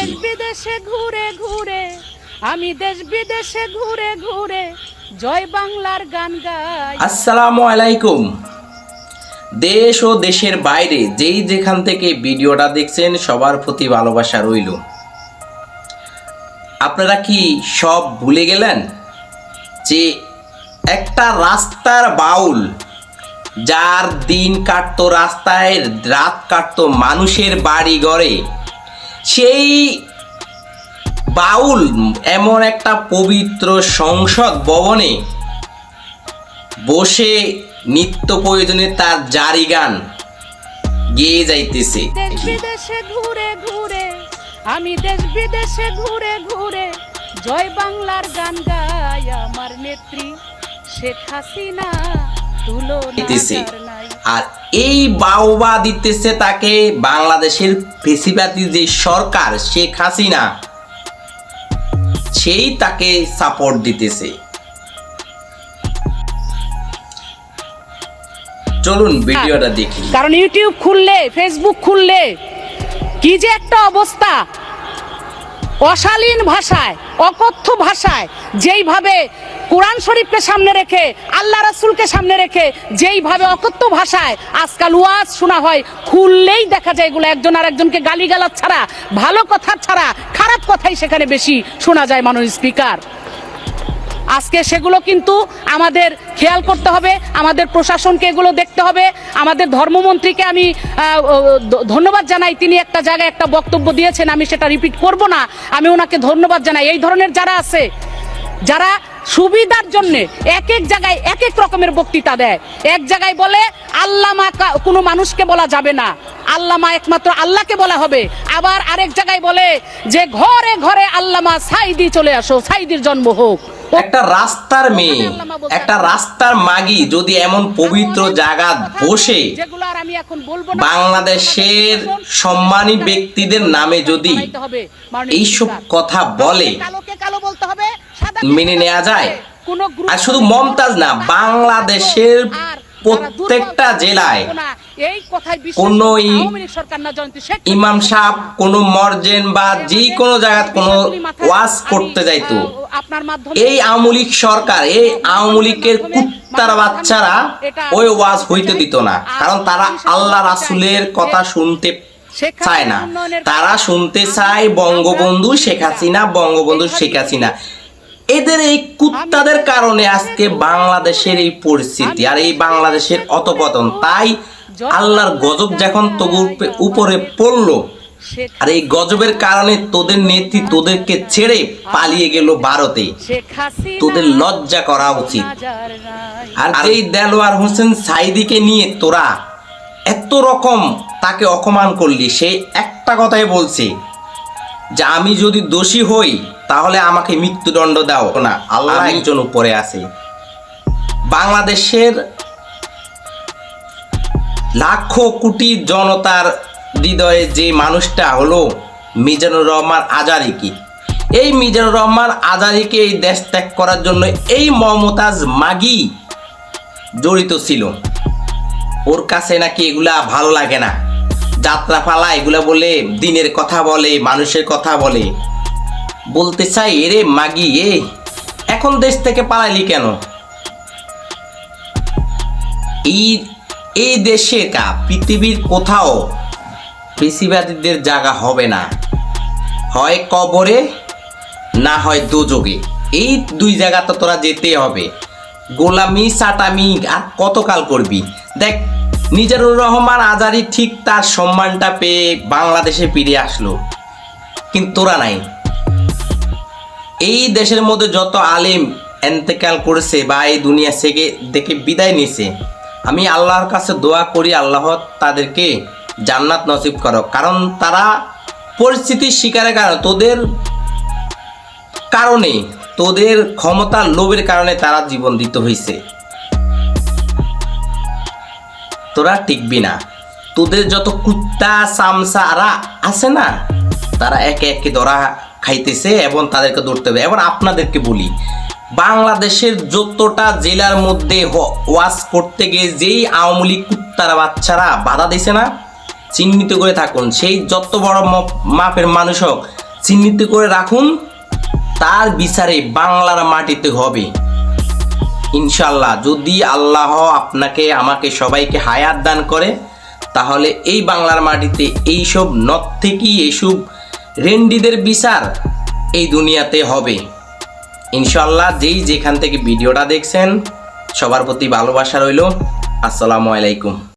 দেশ বিদেশে ঘুরে ঘুরে, আমি দেশ বিদেশে ঘুরে ঘুরে, জয় বাংলার গান গাই। আসসালামু আলাইকুম। দেশ ও দেশের বাইরে যেই যেখান থেকে ভিডিওটা দেখছেন, সবার প্রতি ভালোবাসা রইল। আপনারা কি সব ভুলে গেলেন যে একটা রাস্তার বাউল যার দিন কাটতো রাস্তায়, রাত কাটতো মানুষের বাড়ি ঘরে সেই বাউল এমন একটা পবিত্র সংসদ ভবনে বসে নিত্য প্রয়োজনে তার জারি গান গেয়ে যাইতেছে। বিদেশে ঘুরে ঘুরে আমি দেশ বিদেশে ঘুরে ঘুরে জয় বাংলার গান গাই আমার নেত্রী শেখ হাসিনা তুলো আর এই বাউবা দিতেছে তাকে বাংলাদেশের ফেসিবাদী যে সরকার শেখ হাসিনা সেই তাকে সাপোর্ট দিতেছে। চলুন ভিডিওটা দেখি। কারণ ইউটিউব খুললে ফেসবুক খুললে কি যে একটা অবস্থা। অশালীন ভাষায় অকথ্য ভাষায় যেইভাবে কোরআন শরীফকে সামনে রেখে, আল্লাহ রাসুলকে সামনে রেখে, যেইভাবে অকথ্য ভাষায় আজকাল ওয়াজ শোনা হয়, খুললেই দেখা যায় এগুলো একজন আর একজনকে গালিগালাজ ছাড়া, ভালো কথা ছাড়া, খারাপ কথাই সেখানে বেশি শোনা যায় মানুষ স্পিকার। আজকে সেগুলো কিন্তু আমাদের খেয়াল করতে হবে, আমাদের প্রশাসনকে এগুলো দেখতে হবে, আমাদের ধর্মমন্ত্রীকে আমি ধন্যবাদ জানাই। তিনি একটা জায়গায় একটা বক্তব্য দিয়েছেন, আমি সেটা রিপিট করব না, আমি ওনাকে ধন্যবাদ জানাই। এই ধরনের যারা আছে, যারা সুবিধার জন্য এক এক জায়গায় এক এক রকমের বক্তৃতা দেয়। এক জায়গায় বলে আল্লামা কোনো মানুষকে বলা যাবে না। আল্লামা একমাত্র আল্লাহকে বলা হবে। আবার আরেক জায়গায় বলে যে ঘরে ঘরে আল্লামা সাইদি চলে আসো সাইদির জন্ম হোক। একটা রাস্তার মেয়ে একটা রাস্তার মাগি যদি এমন পবিত্র জায়গা বসে যেগুলো আর আমি এখন বলব বাংলাদেশের সম্মানী ব্যক্তিদের নামে যদি এইসব কথা বলে কালোকে কালো বলতে হবে মেনে নেওয়া যায়? আর শুধু মমতাজ না, বাংলাদেশের প্রত্যেকটা জেলায় কোনো ইমাম কোনো মর্জেন বা যে কোনো ওয়াজ করতে যাইতো। এই আওয়ামী লীগ সরকার এই আওয়ামী লীগের কুত্তার বাচ্চারা ওই ওয়াজ হইতে দিত না। কারণ তারা আল্লাহ রাসুলের কথা শুনতে চায় না। তারা শুনতে চায় বঙ্গবন্ধু শেখ হাসিনা বঙ্গবন্ধু শেখ হাসিনা। এদের এই কুত্তাদের কারণে আজকে বাংলাদেশের এই পরিস্থিতি আর এই বাংলাদেশের অতপতন তাই আল্লাহর গজব যখন তবুর উপরে পড়ল আর এই গজবের কারণে তোদের নেত্রী তোদেরকে ছেড়ে পালিয়ে গেল ভারতে। তোদের লজ্জা করা উচিত। আর এই দেলোয়ার হোসেন সাইদিকে নিয়ে তোরা এত রকম তাকে অপমান করলি সে একটা কথাই বলছে যে আমি যদি দোষী হই তাহলে আমাকে মৃত্যুদণ্ড দাও। না আল্লাহ একজন উপরে আছে। বাংলাদেশের লাখো কোটি জনতার হৃদয়ে যে মানুষটা হলো মিজানুর রহমান আজারিকি। এই মিজানুর রহমান আজারিকে এই দেশ ত্যাগ করার জন্য এই মমতাজ মাগি জড়িত ছিল। ওর কাছে নাকি এগুলা ভালো লাগে না। যাত্রা ফালা এগুলা বলে দিনের কথা বলে মানুষের কথা বলে। বলতে চাই, এরে মাগি, এ, এখন দেশ থেকে পালাইলি কেন? এই এই দেশে কা, পৃথিবীর কোথাও পেশিবাদীদের জায়গা হবে না। হয় কবরে, না হয় দোযোগে এই দুই জায়গা তো তোরা যেতে হবে। গোলামি, সাটামি, আর কতকাল করবি? দেখ, নিজারুর রহমান আজারি ঠিক তার সম্মানটা পেয়ে বাংলাদেশে ফিরে আসলো। কিন্তু তোরা নাই। এই দেশের মধ্যে যত আলিম এন্তেকাল করেছে বা এই দুনিয়া থেকে দেখে বিদায় নিছে আমি আল্লাহর কাছে দোয়া করি, আল্লাহ তাদেরকে জান্নাত নসিব করো। কারণ তারা পরিস্থিতির শিকারের কারণে, তোদের কারণে, তোদের ক্ষমতার লোভের কারণে তারা জীবন দিতে হয়েছে তোরা টিকবি না। তোদের যত কুত্তা সামসারা আছে না, তারা একে একে ধরা খাইতেছে এবং তাদেরকে ধরতে হবে। এবার আপনাদেরকে বলি, বাংলাদেশের যতটা জেলার মধ্যে ওয়াজ করতে গিয়ে যেই আওয়ামী লীগ কুত্তারা বাচ্চারা বাধা দিছে না, চিহ্নিত করে থাকুন। সেই যত বড় মাপের মানুষ হোক, চিহ্নিত করে রাখুন, তার বিচারে বাংলার মাটিতে হবে। ইনশাল্লাহ যদি আল্লাহ আপনাকে, আমাকে সবাইকে হায়াত দান করে, তাহলে এই বাংলার মাটিতে এইসব নথ থেকেই এইসব রেন্ডিদের বিচার এই দুনিয়াতে হবে। ইনশাল্লাহ যেই যেখান থেকে ভিডিওটা দেখছেন, সবার প্রতি ভালোবাসা রইল। আসসালামু আলাইকুম।